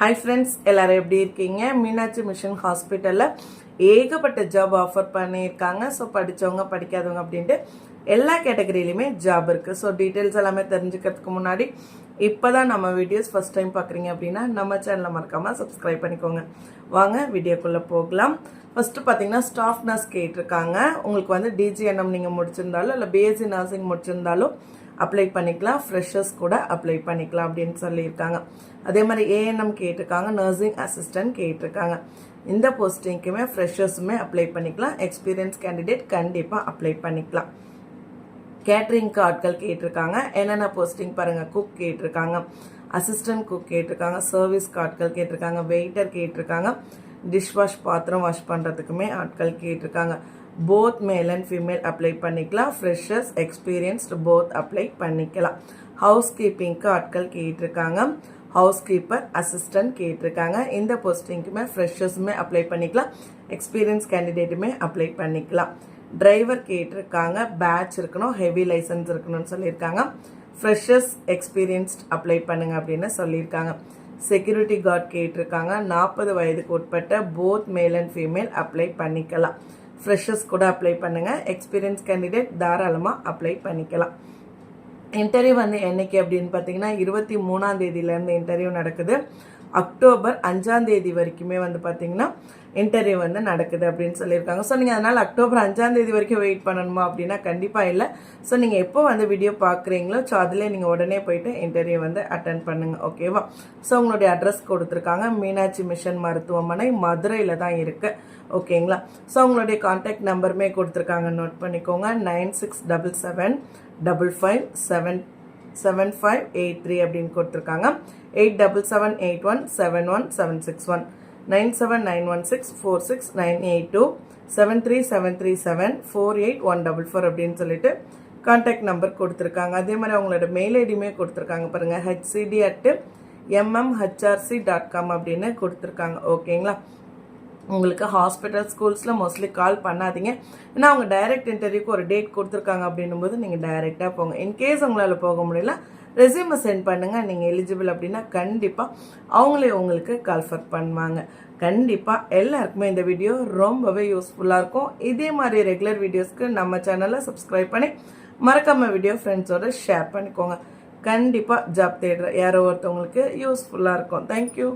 Hi friends எல்லோரும் எப்படி இருக்கீங்க? மீனாட்சி மிஷன் ஹாஸ்பிட்டலில் ஏகப்பட்ட ஜாப் ஆஃபர் பண்ணியிருக்காங்க. ஸோ படித்தவங்க படிக்காதவங்க அப்படின்ட்டு எல்லா கேட்டகரியிலையுமே ஜாப் இருக்குது ஸோ டீட்டெயில்ஸ் எல்லாமே தெரிஞ்சுக்கிறதுக்கு முன்னாடி இப்போ தான் நம்ம வீடியோஸ் ஃபஸ்ட் டைம் பார்க்குறீங்க அப்படின்னா நம்ம சேனலை மறக்காமல் சப்ஸ்கிரைப் பண்ணிக்கோங்க. வாங்க வீடியோக்குள்ளே போகலாம். ஃபஸ்ட்டு பார்த்தீங்கன்னா ஸ்டாஃப் நர்ஸ் கேட்டிருக்காங்க. உங்களுக்கு வந்து டிஜிஎன்எம் நீங்கள் முடிச்சிருந்தாலும் இல்லை பிஎஸ்சி நர்சிங் முடிச்சிருந்தாலும் அப்ளை பண்ணிக்கலாம் ஃப்ரெஷர்ஸ் கூட அப்ளை பண்ணிக்கலாம் அப்படின்னு சொல்லியிருக்காங்க. அதே மாதிரி ஏஎன்எம் கேட்டிருக்காங்க நர்சிங் அசிஸ்டன்ட் கேட்டிருக்காங்க. இந்த போஸ்டிங்க்குமே ஃப்ரெஷர்ஸுமே அப்ளை பண்ணிக்கலாம் எக்ஸ்பீரியன்ஸ் கேண்டிடேட் கண்டிப்பாக அப்ளை பண்ணிக்கலாம். கேட்ரிங்க்கு ஆட்கள் கேட்டிருக்காங்க என்னென்ன போஸ்டிங் பாருங்கள் குக் கேட்டிருக்காங்க அசிஸ்டன்ட் குக் கேட்டிருக்காங்க சர்வீஸ் ஆட்கள் கேட்டிருக்காங்க வெயிட்டர் கேட்டிருக்காங்க டிஷ் வாஷ் பாத்திரம் வாஷ் பண்ணுறதுக்குமே ஆட்கள் கேட்டிருக்காங்க. Both male and female apply பண்ணிக்கலாம். ஃப்ரெஷர்ஸ் எக்ஸ்பீரியன்ஸ்டு போத் அப்ளை பண்ணிக்கலாம். ஹவுஸ் கீப்பிங்க்கு ஆட்கள் கேட்டிருக்காங்க. ஹவுஸ் கீப்பர் அசிஸ்டன்ட் கேட்டிருக்காங்க. இந்த போஸ்டிங்க்குமே ஃப்ரெஷர்ஸுமே அப்ளை பண்ணிக்கலாம். எக்ஸ்பீரியன்ஸ் கேண்டிடேட்டுமே அப்ளை பண்ணிக்கலாம். டிரைவர் கேட்டிருக்காங்க. பேட்ச் இருக்கணும். ஹெவி லைசன்ஸ் இருக்கணும்னு சொல்லியிருக்காங்க. ஃப்ரெஷர்ஸ் எக்ஸ்பீரியன்ஸ்ட் அப்ளை பண்ணுங்க அப்படின்னு சொல்லியிருக்காங்க. செக்யூரிட்டி கார்டு கேட்டிருக்காங்க. நாற்பது வயதுக்கு உட்பட்ட both male and female apply பண்ணிக்கலாம். ஃப்ரெஷர்ஸ் கூட அப்ளை பண்ணுங்கள் எக்ஸ்பீரியன்ஸ் கேண்டிடேட் தாராளமாக அப்ளை பண்ணிக்கலாம். இன்டர்வியூ வந்து என்னைக்கு அப்படின்னு பார்த்தீங்கன்னா இருபத்தி மூணாம் தேதியிலேருந்து இன்டர்வியூ நடக்குது. அக்டோபர் அஞ்சாம் தேதி வரைக்குமே வந்து பார்த்தீங்கன்னா இன்டர்வியூ வந்து நடக்குது அப்படின்னு சொல்லியிருக்காங்க. ஸோ நீங்கள் அதனால் அக்டோபர் அஞ்சாம் தேதி வரைக்கும் வெயிட் பண்ணணுமா அப்படின்னா கண்டிப்பாக இல்லை. ஸோ நீங்கள் எப்போ வந்து வீடியோ பார்க்குறீங்களோ ஸோ அதிலே நீங்கள் உடனே போயிட்டு இன்டர்வியூ வந்து அட்டன் பண்ணுங்கள் ஓகேவா ஸோ உங்களுடைய அட்ரஸ் கொடுத்துருக்காங்க. மீனாட்சி மிஷன் மருத்துவமனை மதுரையில் தான் இருக்குது ஓகேங்களா ஸோ உங்களுடைய காண்டாக்ட் நம்பருமே கொடுத்துருக்காங்க. நோட் பண்ணிக்கோங்க. Nine six double seven double five seven seven five eight three அப்படின்னு கொடுத்துருக்காங்க. Eight double seven eight one seven one seven six one nine seven nine one six four six nine eight two seven three seven three seven four eight one double four அப்படின்னு சொல்லிட்டு contact number கொடுத்துருக்காங்க. அதே மாதிரி அவங்களோட mail ஐடியுமே கொடுத்துருக்காங்க பாருங்கள் HCD at MMHRC dot com அப்படின்னு கொடுத்துருக்காங்க. ஓகேங்களா உங்களுக்கு ஹாஸ்பிட்டல் ஸ்கூல்ஸில் மோஸ்ட்லி கால் பண்ணாதீங்க. ஏன்னா அவங்க டைரக்ட் இன்டர்வியூக்கு ஒரு டேட் கொடுத்துருக்காங்க அப்படின்னும் போது நீங்கள் டைரெக்டாக போங்க. இன்கேஸ் உங்களால் போக முடியல ரெசியூமை சென்ட் பண்ணுங்கள் நீங்கள் எலிஜிபிள் அப்படின்னா கண்டிப்பாக அவங்களே உங்களுக்கு கால்ஃபர் பண்ணுவாங்க. கண்டிப்பாக எல்லாருக்குமே இந்த வீடியோ ரொம்பவே யூஸ்ஃபுல்லாக இருக்கும். இதே மாதிரி ரெகுலர் வீடியோஸ்க்கு நம்ம சேனலை சப்ஸ்கிரைப் பண்ணி மறக்காமல் வீடியோ ஃப்ரெண்ட்ஸோட ஷேர் பண்ணிக்கோங்க. கண்டிப்பாக ஜாப் தேடுற யாரோ ஒருத்தவங்களுக்கு யூஸ்ஃபுல்லாக இருக்கும். தேங்க்யூ